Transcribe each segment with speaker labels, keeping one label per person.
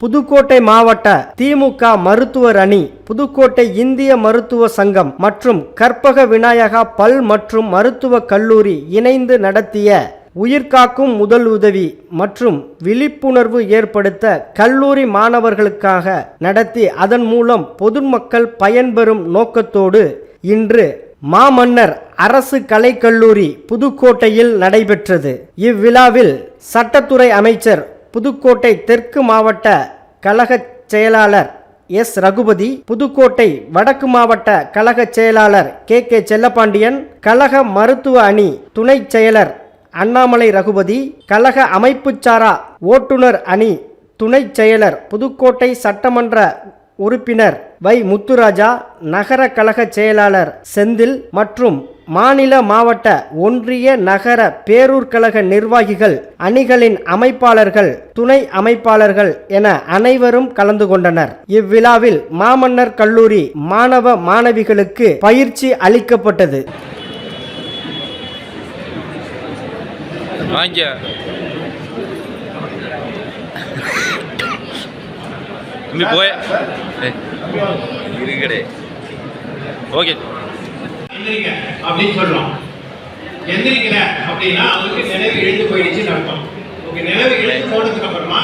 Speaker 1: புதுக்கோட்டை மாவட்ட திமுக மருத்துவர் அணி புதுக்கோட்டை இந்திய மருத்துவ சங்கம் மற்றும் கற்பக விநாயகா பல் மற்றும் மருத்துவ கல்லூரி இணைந்து நடத்திய உயிர்காக்கும் முதல் உதவி மற்றும் விழிப்புணர்வு ஏற்படுத்த கல்லூரி மாணவர்களுக்காக நடத்தி அதன் மூலம் பொதுமக்கள் பயன்பெறும் நோக்கத்தோடு இன்று மாமன்னர் அரசு கலைக்கல்லூரி புதுக்கோட்டையில் நடைபெற்றது. இவ்விழாவில் சட்டத்துறை அமைச்சர் புதுக்கோட்டை தெற்கு மாவட்ட கழகச் செயலாளர் எஸ். ரகுபதி புதுக்கோட்டை வடக்கு மாவட்ட கழக செயலாளர் கே. கே. செல்லப்பாண்டியன் கழக மருத்துவ அணி துணைச் செயலர் அண்ணாமலை ரகுபதி கழக அமைப்புச்சாரா ஓட்டுநர் அணி துணைச் செயலர் புதுக்கோட்டை சட்டமன்ற உறுப்பினர் வை. முத்துராஜா நகர கழக செயலாளர் செந்தில் மற்றும் மாநில மாவட்ட ஒன்றிய நகர பேரூர் கழக நிர்வாகிகள் அணிகளின் அமைப்பாளர்கள் துணை அமைப்பாளர்கள் என அனைவரும் கலந்து கொண்டனர். இவ்விழாவில் மாமன்னர் கல்லூரி மாணவ மாணவிகளுக்கு பயிற்சி அளிக்கப்பட்டது.
Speaker 2: போய். இருக்கடே ஓகே.
Speaker 3: எந்திரிங்க அப்படின்னு சொல்றோம். எந்திரிக்கல அப்படின்னா அவருக்கு நினைவு எழுந்து போயிடுச்சுன்னு அர்த்தம். ஓகே நினைவு எழுந்து போனதுக்கு அப்புறமா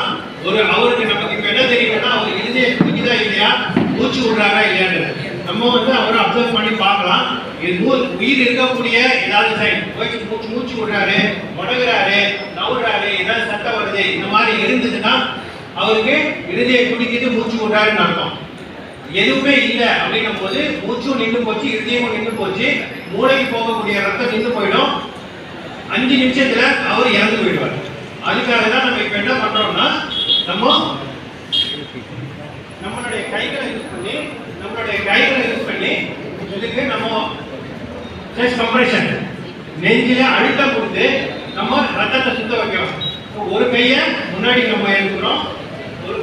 Speaker 3: ஒரு அவருக்கு நமக்கு இப்ப என்ன தெரியும்னா அவர் இருதய துடிக்குதா இல்லையா? மூச்சு விடுறாரா இல்லையான்னு. நம்ம வந்து அவரை அப்சர்வ் பண்ணி பார்க்கலாம். இது உயிர் இருக்கக்கூடிய ஏதாவது சைன் மூச்சு மூச்சு மூச்சு விடுறாரு முடங்குறாரு நவுறாரு ஏதாவது சத்தம் வருது இந்த மாதிரி இருந்ததுன்னா அவருக்கு இருதய குடிக்கிட்டு மூச்சு விடுறாருன்னு அர்த்தம். எதுவுமே இல்லை அப்படின்னும் போது மூச்சும் நின்று போச்சு இருதயமும் நின்று போச்சு மூளைக்கு போகக்கூடிய ரத்தம் நின்று போயிடும். அஞ்சு நிமிஷத்துல அவர் இறந்து போயிடுவார். அதுக்காக தான் நம்ம இப்ப என்ன பண்றோம்னா நம்ம நம்மளுடைய கைகளை யூஸ் பண்ணி நம்மளுடைய கைகளை யூஸ் பண்ணி இதுக்கு நம்ம செஸ்ட் கம்ப்ரெஷன் நெஞ்சில அழுத்தம் கொடுத்து நம்ம ரத்தத்தை சுத்த வைக்கிறோம் இப்போ ஒரு கையை முன்னாடி நம்ம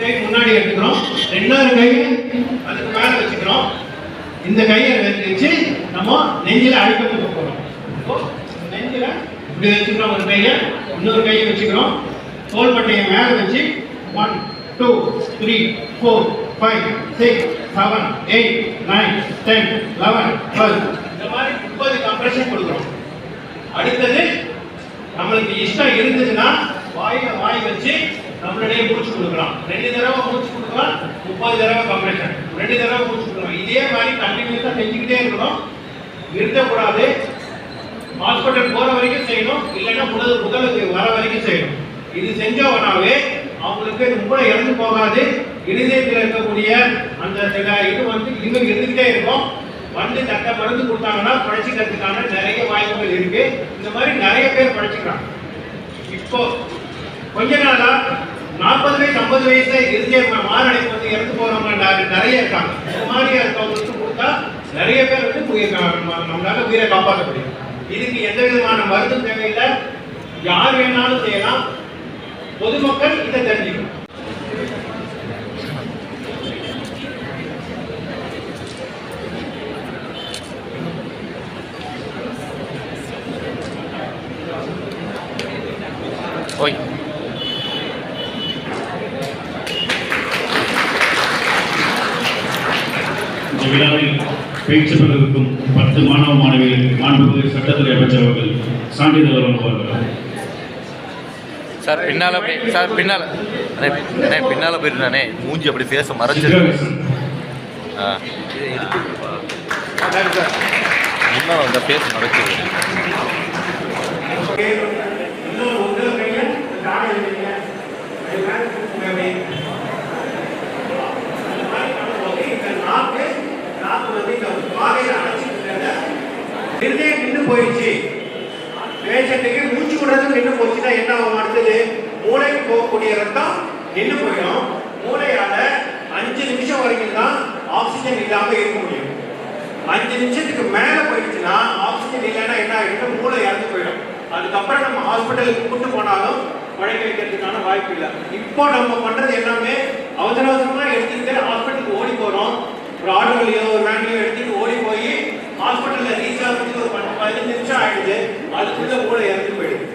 Speaker 3: கை முன்னாடி எடுத்துக்கிறோம். ரெண்டாவது கையை அதுக்கு மேல வச்சுக்கிறோம். இந்த கையை வச்சு நம்ம நெஞ்சில அழுத்தம் போகிறோம் போறோம் நெஞ்சில இப்படி வச்சுக்கிறோம் ஒரு கையை. இன்னொரு கையை வச்சுக்கிறோம். தோள்பட்டையை மேல வச்சு one two three four five six seven eight nine ten eleven twelve இந்த மாதிரி முப்பது கம்ப்ரெஷன் கொடுக்குறோம். அடுத்தது நம்மளுக்கு இஷ்டம் இருந்ததுன்னா வாயில வாய் வச்சு நம்மளுடைய மூச்சு கொடுக்கலாம் ரெண்டு தடவை மூச்சு கொடுக்கலாம் முப்பது தடவை கம்ப்ரெஷன் ரெண்டு தடவை முடிச்சுக்கணும். இதே மாதிரி கண்டினியூஸாக செஞ்சுக்கிட்டே இருக்கணும். நிறுத்தக்கூடாது. ஹாஸ்பிட்டல் போகிற வரைக்கும் செய்யணும். இல்லைன்னா முதல் முதலுக்கு வர வரைக்கும் செய்யணும். இது செஞ்சவனாவே அவங்களுக்கு ரொம்ப இறந்து போகாது. இருதயத்தில் இருக்கக்கூடிய அந்த சில இது வந்து இன்னும் இருந்துகிட்டே இருக்கும். வந்து தக்க மருந்து கொடுத்தாங்கன்னா பழச்சிக்கிறதுக்கான நிறைய வாய்ப்புகள் இருக்கு. இந்த மாதிரி நிறைய பேர் பழச்சிக்கிறாங்க. இப்போ கொஞ்ச நாளாக நாற்பது வயசு ஐம்பது வயசுல இருதய மாரடைப்பு வந்து இறந்து போறவங்க நிறைய இருக்காங்க. இந்த மாதிரி இருக்கவங்களுக்கு கொடுத்தா நிறைய பேர் வந்து உயிர் நம்ம- நம்மளால உயிரை காப்பாற்ற முடியும். இதுக்கு எந்த விதமான மருந்து தேவையில்லை. யார் வேணாலும் செய்யலாம். பொதுமக்கள் இதை தெரிஞ்சுக்கணும்.
Speaker 4: இந்த விழாவில் பயிற்சி பெறுவதற்கும் பத்து மாணவ மாணவிகள் மாண்புமிகு சட்டத்துறை அமைச்சர் அவர்கள் சான்றிதழ் வழங்குவார்கள்
Speaker 2: சார் பின்னால போய் சார் பின்னால. அண்ணே பின்னால போயிருந்தானே மூஞ்சி அப்படி மறைச்சிரு
Speaker 4: சித்ராகேசன்
Speaker 2: ஆ. முன்னால வந்த ஃபேஸ் மறைச்சிரு
Speaker 3: இன்னொரு ஒன்று கையில தாழ வைங்க. அது மேல தூக்குங்க அப்படியே. அந்த மாதிரி பண்ணும்போது இந்த நாக்கு, நாக்கு வந்து இந்த வாகையில அடைச்சிட்டு இருதயம் நின்று போயிடுச்சு. பேஷண்ட்டுக்கு மூச்சு விடுறது நின்று போச்சுன்னா என்ன ஆகும் அடுத்தது? மூளைக்கு போகக்கூடிய ரத்தம் நின்று போயிடும். மூளையால அஞ்சு நிமிஷம் வரைக்கும் தான் ஆக்சிஜன் இல்லாம இருக்க முடியும். அஞ்சு நிமிஷத்துக்கு மேல போயிடுச்சுன்னா ஆக்சிஜன் இல்லைன்னா என்ன ஆகிடும் மூளை இறந்து போயிடும். அதுக்கப்புறம் நம்ம ஹாஸ்பிட்டலுக்கு கூட்டு போனாலும் பழைக்க வைக்கிறதுக்கான வாய்ப்பு இல்லை. இப்போ நம்ம பண்றது எல்லாமே அவசர அவசரமா எடுத்துக்கிட்டு ஹாஸ்பிட்டலுக்கு ஓடி போறோம். ஒரு ஆட்டோவில் ஏதோ ஒரு வேன்லையோ எடுத்துட்டு ஓடி போய் ஹாஸ்பிட்டலில் ரீச் ஆகிறதுக்கு ஒரு பத்து பதினஞ்சு நிமிஷம் ஆயிடுது அதுக்குள்ள கூட இறந்து போயிடுது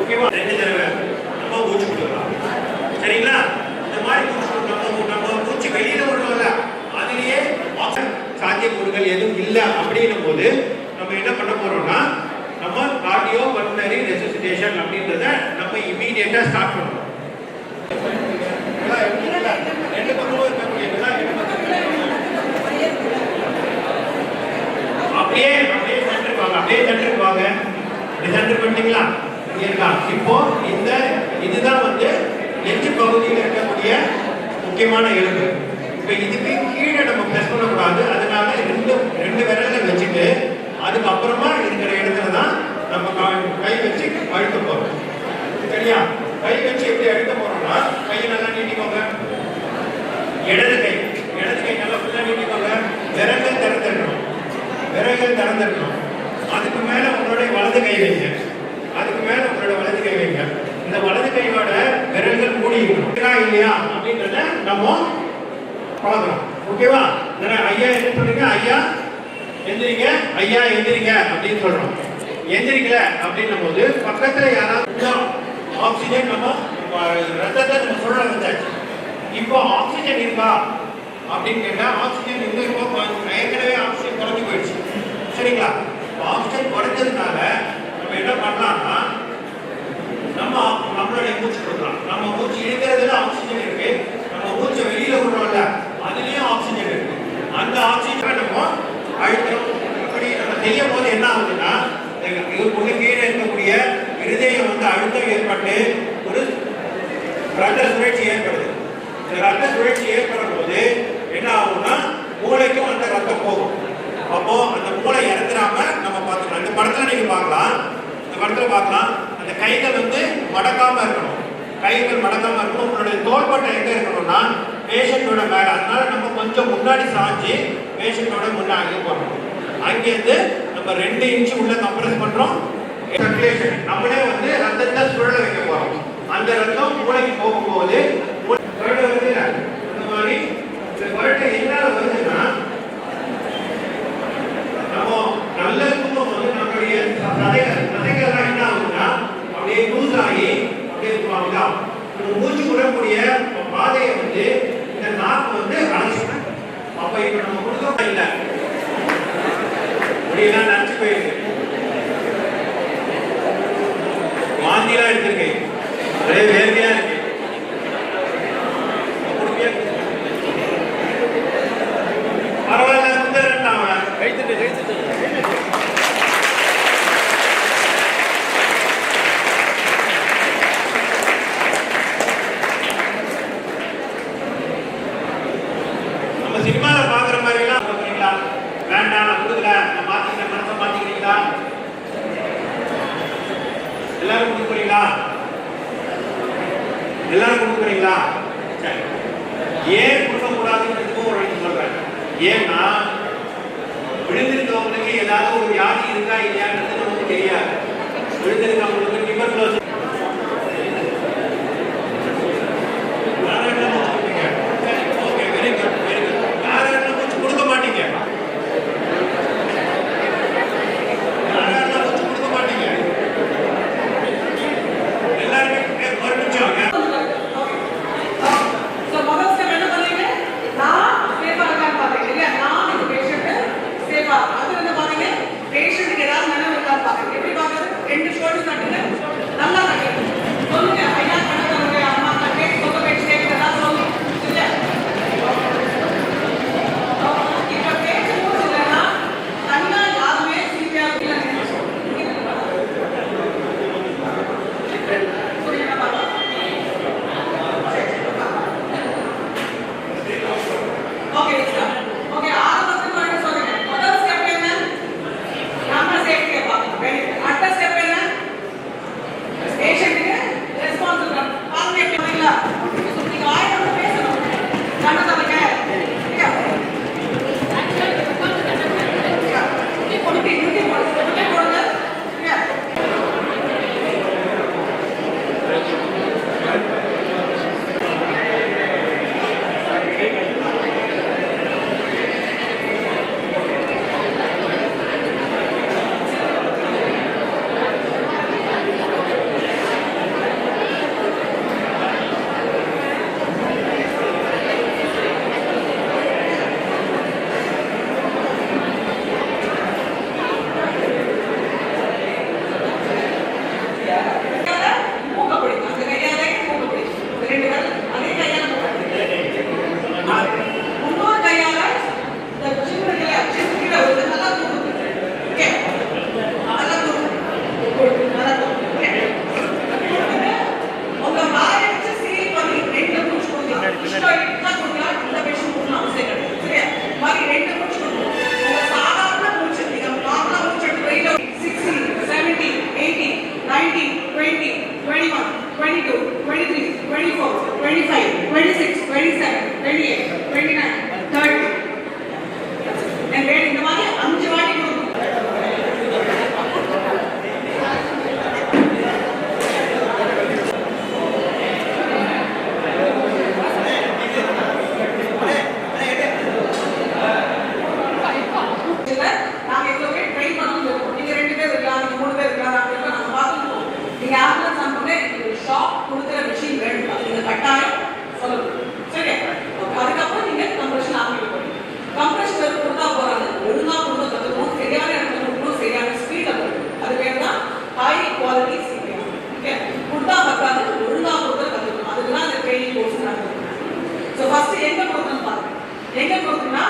Speaker 3: ஓகேவா ரெண்டு தடவை நம்ம மூச்சு கொடுக்கலாம். சரிங்களா? இந்த மாதிரி மூச்சு நம்ம நம்ம மூச்சு வெளியில் விடுறோம்ல அதுலேயே சாத்தியக்கூறுகள் எதுவும் இல்லை அப்படின்னும் போது நம்ம என்ன பண்ண போறோம்னா நம்ம கார்டியோ பல்மனரி ரெசிசிட்டேஷன் அப்படின்றத நம்ம இமீடியட்டா ஸ்டார்ட் பண்ணுவோம் அப்படியே சென்டருக்கு வாங்க இப்படி சென்டர் பண்ணிட்டீங்களா இருக்கா? இப்போ இந்த இதுதான் வந்து நெஞ்சு பகுதியில் இருக்கக்கூடிய முக்கியமான எலும்பு. இப்போ இதுக்கு கீழே நம்ம ப்ரெஸ் பண்ணக்கூடாது. அதனால ரெண்டு ரெண்டு விரல வச்சுட்டு அதுக்கப்புறமா இருக்கிற இடத்துல தான் நம்ம கை வச்சு அழுத்த போகிறோம் சரியா கை வச்சு எப்படி அழுத்த போறோம்னா கையை நல்லா நீட்டிக்கோங்க இடது கை இடது கை நல்லா ஃபுல்லாக நீட்டிக்கோங்க விரல்கள் திறந்துடணும் விரல்கள் திறந்துடணும் அதுக்கு மேல உங்களுடைய வலது கை வைங்க அதுக்கு மேல உங்களோட வலது கை வைங்க இந்த வலது கையோட விரல்கள் மூடி இருக்கா இல்லையா? அப்படின்றத நம்ம பார்க்கலாம் ஓகேவா? இதனை ஐயா என்ன சொல்றீங்க? ஐயா எந்திரிங்க. ஐயா எந்திரிங்க அப்படின்னு சொல்றோம். எந்திரிக்கல அப்படின்னும் போது பக்கத்துல யாராவது ஆக்சிஜன் நம்ம ரத்தத்தை நம்ம சொல்ல வந்தாச்சு இப்போ ஆக்சிஜன் இருக்கா? அப்படின்னு கேட்டா ஆக்சிஜன் இருந்து இருக்கோ பா- ஏற்கனவே ஆக்சிஜன் குறைஞ்சு போயிடுச்சு சரிங்களா ஆக்சிஜன் குறைஞ்சதுனால நம்ம என்ன பண்ணலாம்னா நம்ம நம்மளுடைய மூச்சு கொடுக்கலாம் நம்ம மூச்சு இழுக்கிறதுல ஆக்சிஜன் இருக்கு நம்ம மூச்சை வெளியில விடுறோம்ல அதுலயும் ஆக்சிஜன் இருக்கு அந்த ஆக்சிஜனை நம்ம அழுத்தம் இப்படி நம்ம செய்யும் போது என்ன ஆகுதுன்னா இந்த இதுக்குள்ள கீழே இருக்கக்கூடிய இருதயம் வந்து அழுத்தம் ஏற்பட்டு ஒரு ரத்த சுழற்சி ஏற்படுது. இந்த ரத்த சுழற்சி ஏற்படும் போது என்ன ஆகும்னா மூளைக்கும் அந்த ரத்தம் போகும். அப்போ அந்த மூளை இறந்துடாம நம்ம பார்த்துக்கலாம். இந்த படத்துல நீங்க பார்க்கலாம். இந்த படத்துல பார்க்கலாம். அந்த கைகள் வந்து மடக்காம இருக்கணும். கைகள் மடக்காம இருக்கணும். உங்களுடைய தோள்பட்டை எங்க இருக்கணும்னா பேஷண்டோட மேல. அதனால நம்ம கொஞ்சம் முன்னாடி சாஞ்சு பேஷண்டோட முன்னாடி போறோம் அங்கேருந்து நம்ம ரெண்டு இன்ச்சு உள்ள கம்ப்ரஸ் பண்றோம். நம்மளே வந்து ரத்தத்தை சுழல வைக்க போறோம். அந்த ரத்தம் மூளைக்கு போகும்போது மூளை- குரட்டை மாதிரி இந்த குரட்டை என்னால வருதுன்னா நம்ம நல்ல தூக்கம் வந்து நம்மளுடைய சதைகள் சதைகள்லாம் என்ன ஆகுதுன்னா அப்படியே லூஸ் ஆகி அப்படியே இருக்குவாங்க மூச்சு விடக்கூடிய பாதையை வந்து இந்த நாக்கு வந்து அடைச்சிடும் அப்ப இப்ப நம்ம கொடுக்க இல்லை. எல்லாரும் கொடுக்குறீங்களா? எல்லாரும் கொடுக்குறீங்களா? சரி. ஏன் கொடுக்கக்கூடாதுன்றதுக்கும் ஒரு வழி சொல்றேன். ஏன்னா விழுந்திருக்கவங்களுக்கு ஏதாவது ஒரு வியாதி இருக்கா இல்லையான்றது நமக்கு தெரியாது. விழுந்திருக்கவங்களுக்கு டியூபர்குலோசிஸ்
Speaker 5: எங்க கொடுக்குன்னா